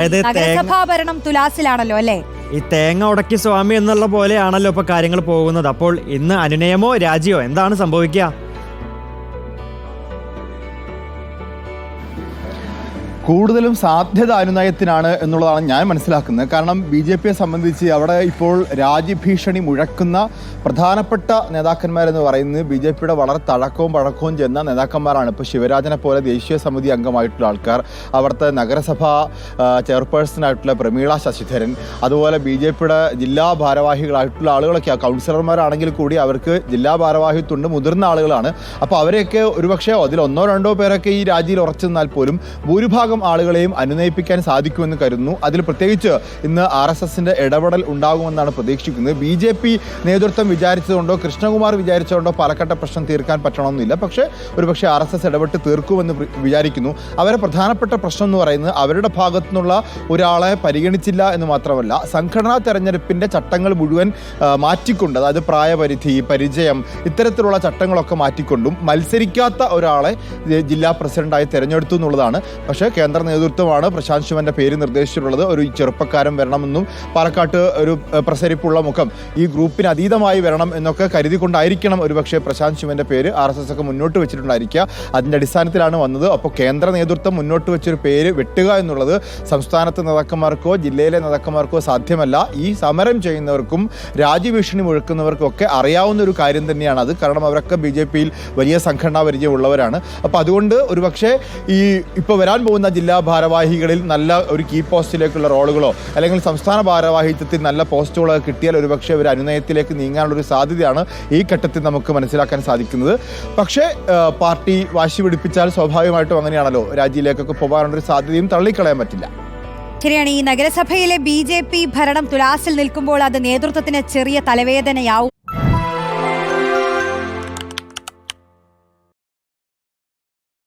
അതായത് തേങ്ങ നഗരസഭാ ഭരണം തുലാസിലാണല്ലോ അല്ലേ? ഈ തേങ്ങ ഉടക്കി സ്വാമി എന്നുള്ള പോലെയാണല്ലോ ഇപ്പൊ കാര്യങ്ങൾ പോകുന്നത്. അപ്പോൾ ഇന്ന് അനുനയമോ രാജിയോ എന്താണ് സംഭവിക്കുക? കൂടുതലും സാധ്യത അനുനയത്തിനാണ് എന്നുള്ളതാണ് ഞാൻ മനസ്സിലാക്കുന്നത്. കാരണം ബി ജെ പിയെ സംബന്ധിച്ച് അവിടെ ഇപ്പോൾ രാജ്യഭീഷണി മുഴക്കുന്ന പ്രധാനപ്പെട്ട നേതാക്കന്മാരെന്ന് പറയുന്നത് ബി ജെ പിയുടെ വളരെ തഴക്കവും പഴക്കവും ചെന്ന നേതാക്കന്മാരാണ്. ഇപ്പോൾ ശിവരാജനെ പോലെ ദേശീയ സമിതി അംഗമായിട്ടുള്ള ആൾക്കാർ അവിടുത്തെ നഗരസഭാ ചെയർപേഴ്സണായിട്ടുള്ള പ്രമീള ശശിധരൻ അതുപോലെ ബി ജെ പിയുടെ ജില്ലാ ഭാരവാഹികളായിട്ടുള്ള ആളുകളൊക്കെ കൗൺസിലർമാരാണെങ്കിൽ കൂടി അവർക്ക് ജില്ലാ ഭാരവാഹിത്വമുണ്ട് മുതിർന്ന ആളുകളാണ്. അപ്പോൾ അവരെയൊക്കെ ഒരുപക്ഷെ അതിൽ ഒന്നോ രണ്ടോ പേരൊക്കെ ഈ രാജ്യയിൽ ഉറച്ചു നിന്നാൽ പോലും ഭൂരിഭാഗം ആളുകളെയും അനുനയിപ്പിക്കാൻ സാധിക്കുമെന്ന് കരുതുന്നു. അതിൽ പ്രത്യേകിച്ച് ഇന്ന് ആർ എസ് എസിന്റെ ഇടപെടൽ ഉണ്ടാകുമെന്നാണ് പ്രതീക്ഷിക്കുന്നത്. ബി ജെ പി നേതൃത്വം വിചാരിച്ചതുകൊണ്ടോ കൃഷ്ണകുമാർ വിചാരിച്ചതുകൊണ്ടോ പാലക്കാട്ടെ പ്രശ്നം തീർക്കാൻ പറ്റണമെന്നില്ല. പക്ഷേ ഒരുപക്ഷെ ആർ എസ് എസ് ഇടപെട്ട് തീർക്കുമെന്ന് വിചാരിക്കുന്നു. അവരെ പ്രധാനപ്പെട്ട പ്രശ്നം എന്ന് പറയുന്നത് അവരുടെ ഭാഗത്തു നിന്നുള്ള ഒരാളെ പരിഗണിച്ചില്ല എന്ന് മാത്രമല്ല സംഘടനാ തെരഞ്ഞെടുപ്പിന്റെ ചട്ടങ്ങൾ മുഴുവൻ മാറ്റിക്കൊണ്ട് അതായത് പ്രായപരിധി പരിചയം ഇത്തരത്തിലുള്ള ചട്ടങ്ങളൊക്കെ മാറ്റിക്കൊണ്ടും മത്സരിക്കാത്ത ഒരാളെ ജില്ലാ പ്രസിഡന്റായി തെരഞ്ഞെടുത്തു എന്നുള്ളതാണ്. പക്ഷേ കേന്ദ്ര നേതൃത്വമാണ് പ്രശാന്ത് ശിവന്റെ പേര് നിർദ്ദേശിച്ചിട്ടുള്ളത്. ഒരു ചെറുപ്പക്കാരൻ വരണമെന്നും പാലക്കാട്ട് ഒരു പ്രസരിപ്പുള്ള മുഖം ഈ ഗ്രൂപ്പിന് അതീതമായി വരണം എന്നൊക്കെ കരുതിക്കൊണ്ടായിരിക്കണം ഒരുപക്ഷെ പ്രശാന്ത് ശിവന്റെ പേര് ആർ എസ് എസ് ഒക്കെ മുന്നോട്ട് വെച്ചിട്ടുണ്ടായിരിക്കുക. അതിന്റെ അടിസ്ഥാനത്തിലാണ് വന്നത്. അപ്പോൾ കേന്ദ്ര നേതൃത്വം മുന്നോട്ട് വെച്ചൊരു പേര് വെട്ടുക എന്നുള്ളത് സംസ്ഥാനത്തെ നേതാക്കന്മാർക്കോ ജില്ലയിലെ നേതാക്കന്മാർക്കോ സാധ്യമല്ല. ഈ സമരം ചെയ്യുന്നവർക്കും രാജ്യഭീഷണി മുഴക്കുന്നവർക്കും ഒക്കെ അറിയാവുന്ന ഒരു കാര്യം തന്നെയാണ് അത്. കാരണം അവരൊക്കെ ബി ജെ പിയിൽ വലിയ സംഘടനാ പരിചയമുള്ളവരാണ്. അപ്പോൾ അതുകൊണ്ട് ഒരുപക്ഷെ ഈ ഇപ്പോൾ വരാൻ പോകുന്ന ജില്ലാ ഭാരവാഹികളിൽ നല്ല ഒരു കീ പോസ്റ്റിലേക്കുള്ള റോളുകളോ അല്ലെങ്കിൽ സംസ്ഥാന ഭാരവാഹിത്വത്തിൽ നല്ല പോസ്റ്റുകളോ കിട്ടിയാൽ ഒരുപക്ഷെ ഒരു അനുനയത്തിലേക്ക് നീങ്ങാനുള്ളൊരു സാധ്യതയാണ് ഈ ഘട്ടത്തിൽ നമുക്ക് മനസ്സിലാക്കാൻ സാധിക്കുന്നത്. പക്ഷേ പാർട്ടി വാശി പിടിപ്പിച്ചാൽ സ്വാഭാവികമായിട്ടും അങ്ങനെയാണല്ലോ. രാജ്യയിലേക്കൊക്കെ പോകാനുള്ളൊരു സാധ്യതയും തള്ളിക്കളയാൻ പറ്റില്ല. ശരിയാണ് ഈ നഗരസഭയിലെ ബി ജെ പി ഭരണം തുലാസിൽ നിൽക്കുമ്പോൾ അത് നേതൃത്വത്തിന് ചെറിയ തലവേദനയാവും.